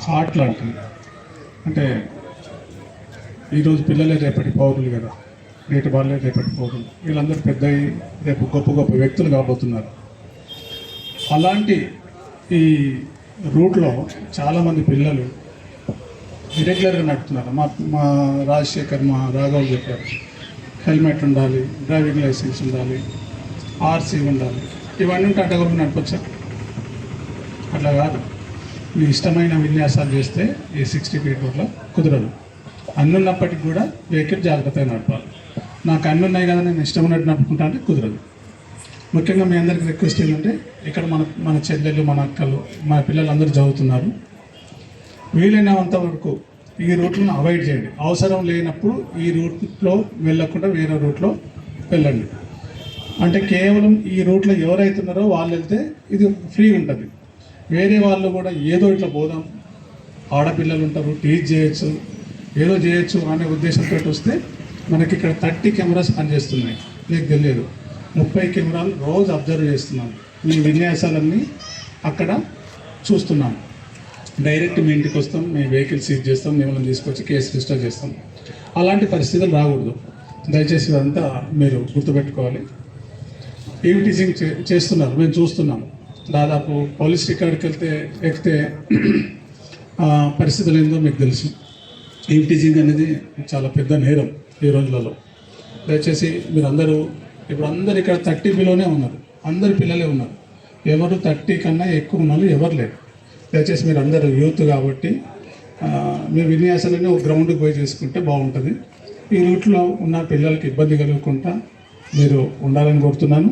Heart లాంటిది అంటే ఈరోజు పిల్లలే రేపటి పౌరులు కదా నేటి వాళ్ళే రేపటి పౌరులు. వీళ్ళందరూ పెద్ద రేపు గొప్ప గొప్ప వ్యక్తులు కాబోతున్నారు. అలాంటి ఈ రూట్లో చాలామంది పిల్లలు ఇరెగ్యులర్గా నడుపుతున్నారు. మా మా రాజశేఖర్ మా రాఘవ్ చెప్పారు. హెల్మెట్ ఉండాలి డ్రైవింగ్ లైసెన్స్ ఉండాలి ఆర్సీ ఉండాలి. ఇవన్నీ ఉంటే అడ్డగొప్ప నడపచ్చా? అట్లా కాదు. మీ ఇష్టమైన విన్యాసాలు చేస్తే ఈ సిక్స్టీ ఫీట్ రోడ్లో కుదరదు. అన్నున్నప్పటికి కూడా వెహికల్ జాగ్రత్తగా నడపాలి. నాకు అన్నున్నాయి కదా నేను ఇష్టం ఉన్నట్టు నడుపుకుంటా అంటే కుదరదు. ముఖ్యంగా మీ అందరికి రిక్వెస్ట్ ఏంటంటే ఇక్కడ మన మన చెల్లెలు మన అక్కలు మన పిల్లలు అందరూ చదువుతున్నారు. వీలైనంత వరకు ఈ రూట్లను అవాయిడ్ చేయండి. అవసరం లేనప్పుడు ఈ రూట్లో వెళ్ళకుండా వేరే రూట్లో వెళ్ళండి. అంటే కేవలం ఈ రూట్లో ఎవరైతున్నారో వాళ్ళు వెళ్తే ఇది ఫ్రీ ఉంటుంది. వేరే వాళ్ళు కూడా ఏదో ఇట్లా పోదాం ఆడపిల్లలు ఉంటారు టీచ్ చేయొచ్చు ఏదో చేయొచ్చు అనే ఉద్దేశంతో వస్తే మనకి ఇక్కడ థర్టీ కెమెరాస్ పనిచేస్తున్నాయి. మీకు తెలియదు. ముప్పై కెమెరాలు రోజు అబ్జర్వ్ చేస్తున్నాం. మీ విన్యాసాలన్నీ అక్కడ చూస్తున్నాం. డైరెక్ట్ మీ ఇంటికి వస్తాం మీ వెహికల్ సీజ్ చేస్తాం మిమ్మల్ని తీసుకొచ్చి కేసు రిజిస్టర్ చేస్తాం. అలాంటి పరిస్థితులు రాకూడదు. దయచేసి ఇదంతా మీరు గుర్తుపెట్టుకోవాలి. ఈవ్ టీచింగ్ చే- చేస్తున్నారు. మేము చూస్తున్నాం. దాదాపు పోలీస్ రికార్డ్కి వెళ్తే ఎక్కితే పరిస్థితులు ఏందో మీకు తెలుసు. ఈవ్ టీచింగ్ అనేది చాలా పెద్ద నేరం ఈ రోజులలో. దయచేసి మీరందరూ ఇప్పుడు అందరు ఇక్కడ థర్టీ బిలోనే ఉన్నారు. అందరు పిల్లలే ఉన్నారు. ఎవరు థర్టీ కన్నా ఎక్కువ ఉన్నారు ఎవరు లేరు. దయచేసి మీరు అందరూ యూత్ కాబట్టి మీ విన్యాసాలన్నీ ఒక గ్రౌండ్కి పోయి చేసుకుంటే బాగుంటుంది. ఈ రూట్లో ఉన్న పిల్లలకి ఇబ్బంది కలగకుండా మీరు ఉండాలని కోరుతున్నాను.